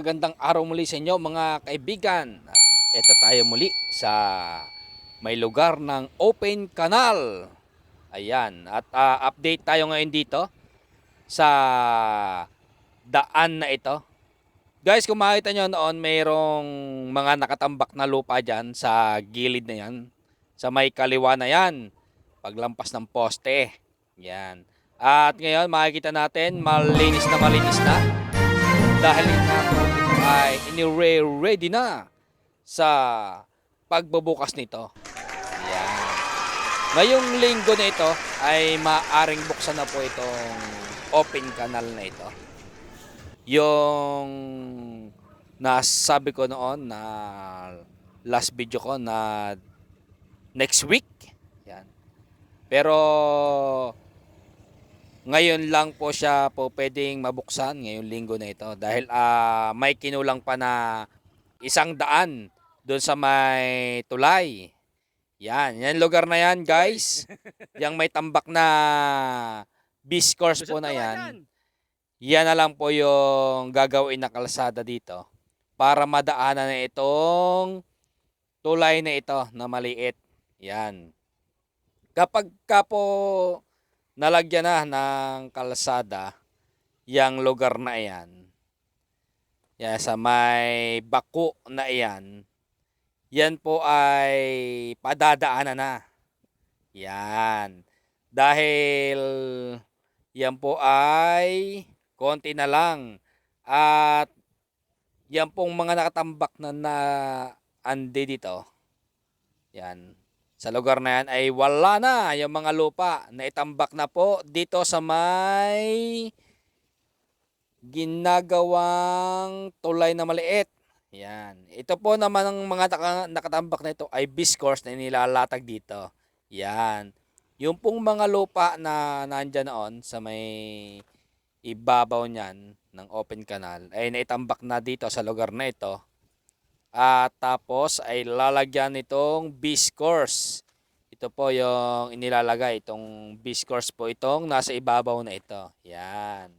Magandang araw muli sa inyo mga kaibigan. At ito tayo muli sa may lugar ng Open Canal. Ayan, at ah, update tayo ngayon dito sa daan na ito. Guys, kung makita nyo noon, mayroong mga nakatambak na lupa dyan sa gilid na yan. Sa may kaliwa na yan. Paglampas ng poste. Yan. At ngayon, makikita natin, malinis na malinis na dahil ito ay inire-ready na sa pagbubukas nito. Ngayong linggo na ito ay maaring buksan na po itong open canal na ito. Yung nasabi ko noon na last video ko na next week. Yan. Pero ngayon lang po siya po pwedeng mabuksan ngayong linggo na ito dahil ah, may kinulang pa na isang daan doon sa may tulay. Yan, yan lugar na yan guys. Yang may tambak na beach course po na yan. Yan na lang po yung gagawin na kalsada dito para madaanan na itong tulay na ito na maliit. Yan. Kapag ka po nalagyan na ng kalsada yang lugar na yan. Yan, sa may bako na yan. Yan po ay padadaanan na. Yan. Dahil yan po ay konti na lang. At yan pong mga nakatambak na na andi dito. Yan sa lugar na yan ay wala na yung mga lupa na itambak na po dito sa may ginagawang tulay na maliit. Yan. Ito po naman ang mga naka- nakatambak na ito ay biscourse na nilalatag dito. Yan. Yung pong mga lupa na nandyan noon sa may ibabaw niyan ng open canal ay naitambak na dito sa lugar na ito at tapos ay lalagyan nitong beach course. Ito po yung inilalagay. Itong beach course po itong nasa ibabaw na ito. Yan.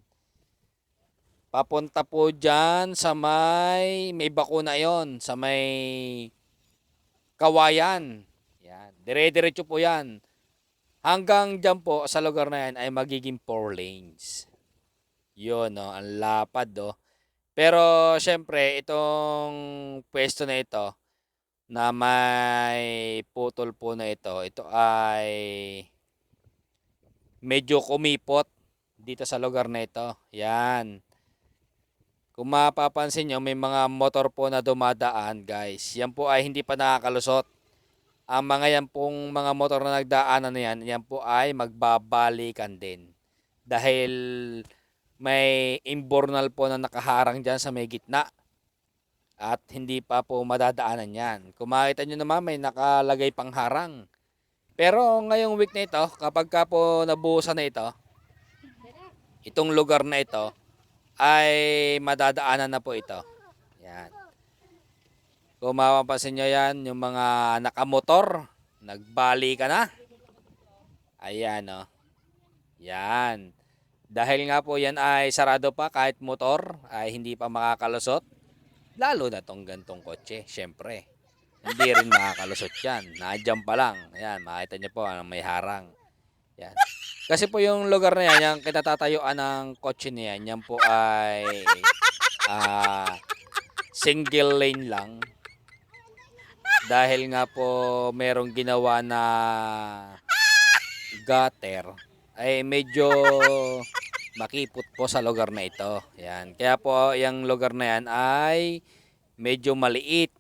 Papunta po dyan sa may, may bakuna yon sa may kawayan. Yan. Dire-diretso po yan. Hanggang dyan po sa lugar na yan ay magiging 4 lanes. Yun, no? Ang lapad, do. Pero syempre itong pwesto na ito na may putol po na ito, ito ay medyo kumipot dito sa lugar na ito. Yan. Kung mapapansin nyo, may mga motor po na dumadaan guys. Yan po ay hindi pa nakakalusot. Ang mga yan pong mga motor na nagdaanan na yan, yan po ay magbabalikan din. Dahil may imbornal po na nakaharang dyan sa may gitna. At hindi pa po madadaanan yan. Kung makita nyo naman, may nakalagay pang harang. Pero ngayong week na ito, kapag ka po nabuhusan na ito, itong lugar na ito, ay madadaanan na po ito. Yan. Kung mapapansin nyo yan, yung mga nakamotor, nagbali ka na. Ayan, oh. Yan. Dahil nga po yan ay sarado pa kahit motor ay hindi pa makakalusot. Lalo na tong gantong kotse, syempre. Hindi rin makakalusot yan. Nadyan pa lang. Ayan, makita niyo po may harang. Yan. Kasi po yung lugar na yan, yung kinatatayuan ng kotse na yan, yan po ay ah, single lane lang. Dahil nga po merong ginawa na gutter ay medyo makipot po sa lugar na ito. Yan. Kaya po yung lugar na yan ay medyo maliit.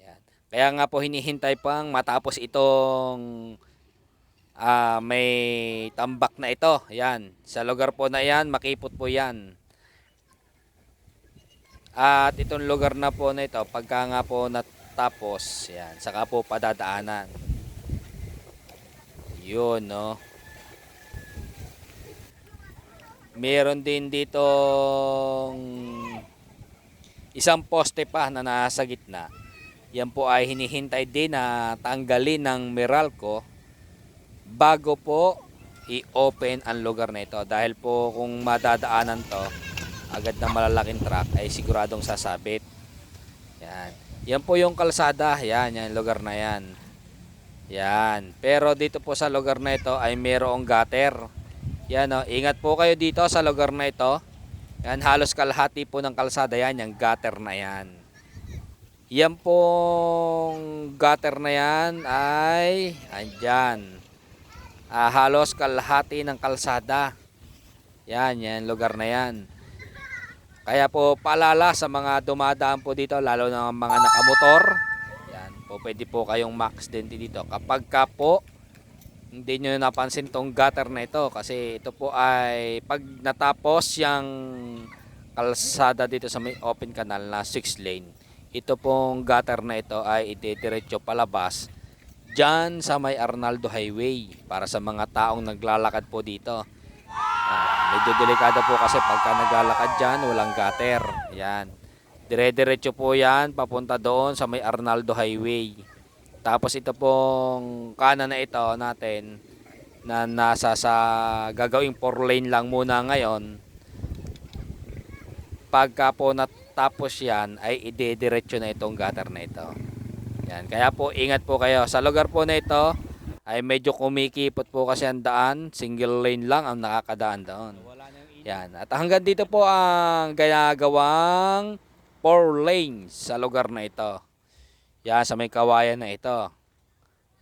Yan. Kaya nga po hinihintay pang matapos itong ah, may tambak na ito. Yan. Sa lugar po na yan, makipot po yan. At itong lugar na po na ito, pagka nga po natapos, yan, saka po padadaanan. Yun, no. Meron din ditong isang poste pa na nasa gitna. Yan po ay hinihintay din na tanggalin ng Meralco bago po i-open ang lugar na ito. Dahil po kung madadaanan to, agad ng malalaking truck ay siguradong sasabit. Yan. Yan po yung kalsada. Yan, yan lugar na yan. Yan. Pero dito po sa lugar na ito ay mayroong gutter. Yan o. Ingat po kayo dito sa lugar na ito. Yan, halos kalahati po ng kalsada yan, yung gutter na yan. Yan pong gutter na yan ay andyan. Ah, halos kalahati ng kalsada. Yan, yan, lugar na yan. Kaya po paalala sa mga dumadaan po dito, lalo na mga nakamotor. Yan, po pwede po kayong max din dito. Kapag ka po, hindi nyo napansin tong gutter na ito kasi ito po ay pag natapos yung kalsada dito sa may open canal na 6 lane ito pong gutter na ito ay itidiretso palabas dyan sa may Arnaldo Highway para sa mga taong naglalakad po dito Ah, medyo delikado po kasi pagka naglalakad dyan walang gutter yan dire-diretso po yan papunta doon sa may Arnaldo Highway tapos ito pong kanan na ito natin na nasa sa gagawing 4 lane lang muna ngayon. Pagka po natapos yan ay idediretso na itong gutter na ito. Yan. Kaya po ingat po kayo. Sa lugar po na ito ay medyo kumikipot po kasi ang daan. Single lane lang ang nakakadaan doon. Yan. At hanggang dito po ang ginagawang 4 lanes sa lugar na ito. Yan, sa may kawayan na ito.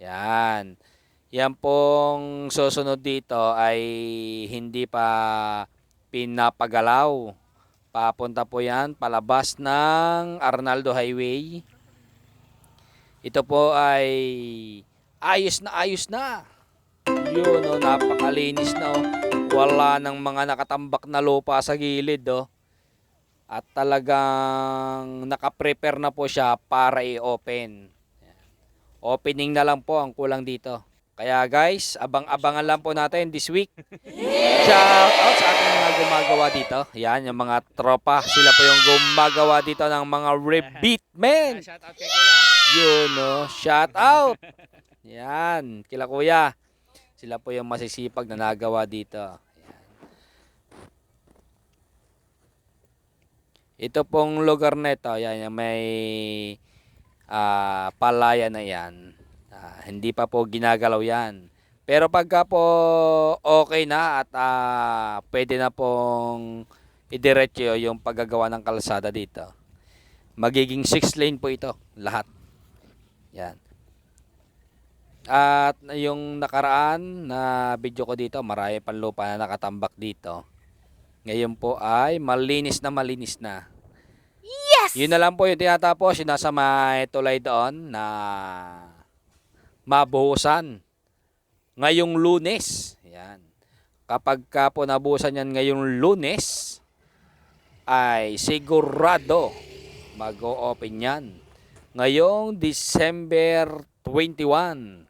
Yan. Yan pong susunod dito ay hindi pa pinapagalaw. Papunta po yan palabas ng Arnaldo Highway. Ito po ay ayos na ayos na. Yun oh, napakalinis na oh. Wala nang mga nakatambak na lupa sa gilid oh. At talagang nakaprepare na po siya para i-open. Opening na lang po ang kulang dito. Kaya guys, abang-abangan lang po natin this week. Shout out sa ating mga gumagawa dito. Yan, yung mga tropa. Sila po yung gumagawa dito ng mga rebeat men. Shout out kay Kuya. Yun, no? Shout out! Yan, kila kuya. Sila po yung masisipag na nagawa dito. Yan. Ito pong lugar na ito, yan, yung may ah, palaya na yan. Ah, hindi pa po ginagalaw yan. Pero pagka po okay na at ah, pwede na pong idiretso yung paggagawa ng kalsada dito. Magiging 6 lane po ito, lahat. Yan. At yung nakaraan na video ko dito, marami pang lupa na nakatambak dito. Ngayon po ay malinis na malinis na. Yes! Yun na lang po yung tinatapos, yung nasa may tulay doon na mabuhusan. Ngayong lunes. Yan. Kapag ka po nabuhusan yan ngayong lunes, ay sigurado mag-o-open yan. Ngayong December 21.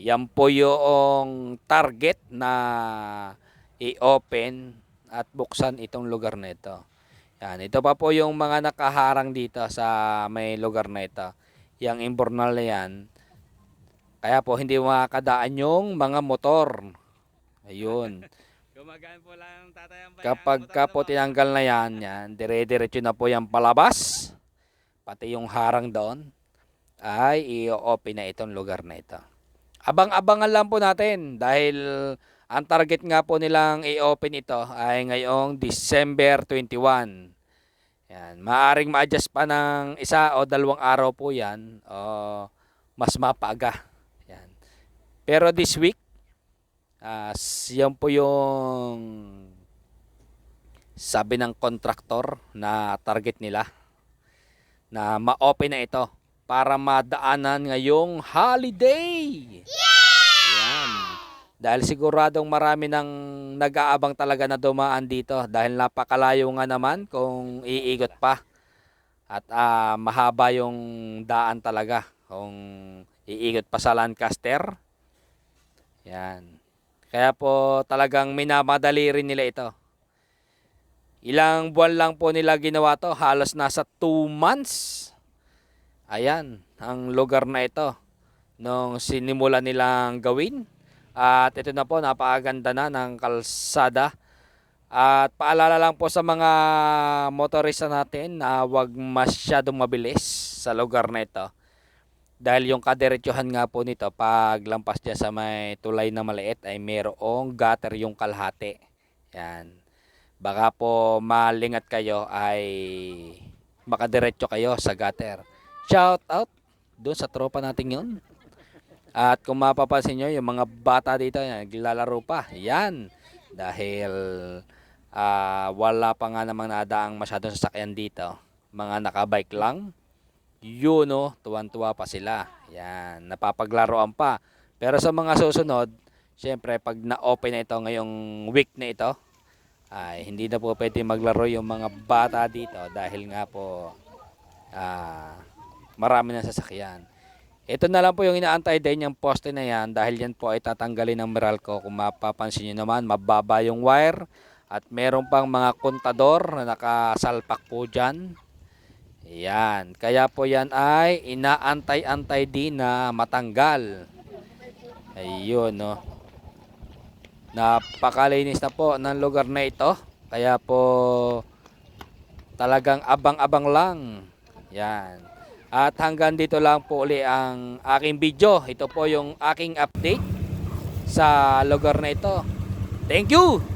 Yan po yung target na i-open at buksan itong lugar na ito. Yan, ito pa po yung mga nakaharang dito sa may lugar na ito. Yang imbornal na yan. Kaya po hindi makakadaan yung mga motor. Ayun. Gumagaan po lang ang tatay ang bayan. Kapag ka po tinanggal na yan, yan, dire-diretso na po yung palabas. Pati yung harang doon ay i-open na itong lugar na ito. Abang-abangan lang po natin dahil ang target nga po nilang i-open ito ay ngayong December 21. Yan, maaring ma-adjust pa ng isa o dalawang araw po yan o mas mapaga. Yan. Pero this week, ah, yan po yung sabi ng contractor na target nila na ma-open na ito para madaanan ngayong holiday. Yan. Dahil siguradong marami nang nag-aabang talaga na dumaan dito dahil napakalayo nga naman kung iigot pa. At ah, mahaba yung daan talaga kung iigot pa sa Lancaster. Yan. Kaya po talagang minamadali rin nila ito. Ilang buwan lang po nila ginawa to, halos nasa 2 months. Ayan, ang lugar na ito nung sinimula nilang gawin. At ito na po, napakaganda na ng kalsada. At paalala lang po sa mga motorista natin na huwag masyadong mabilis sa lugar na ito. Dahil yung kadiretsuhan nga po nito, pag lampas dyan sa may tulay na maliit ay mayroong gutter yung kalahati. Yan. Baka po malingat kayo ay makadiretso kayo sa gutter. Shout out doon sa tropa natin yun. At kung mapapansin nyo, yung mga bata dito, naglalaro pa. Yan. Dahil ah, wala pa nga namang nadaang masyadong sasakyan dito. Mga nakabike lang. Yun no, tuwan-tuwa pa sila. Yan, napapaglaruan pa. Pero sa mga susunod, syempre pag na-open na ito ngayong week na ito, ay hindi na po pwede maglaro yung mga bata dito dahil nga po ah, marami na sasakyan. Ito na lang po yung inaantay din yung poste na yan dahil yan po ay tatanggalin ng Meralco. Kung mapapansin nyo naman, mababa yung wire at meron pang mga kontador na nakasalpak po dyan. Yan. Kaya po yan ay inaantay-antay din na matanggal. Ayun, no. Napakalinis na po ng lugar na ito. Kaya po talagang abang-abang lang. Yan. At hanggang dito lang po uli ang aking video. Ito po yung aking update sa lugar na ito. Thank you!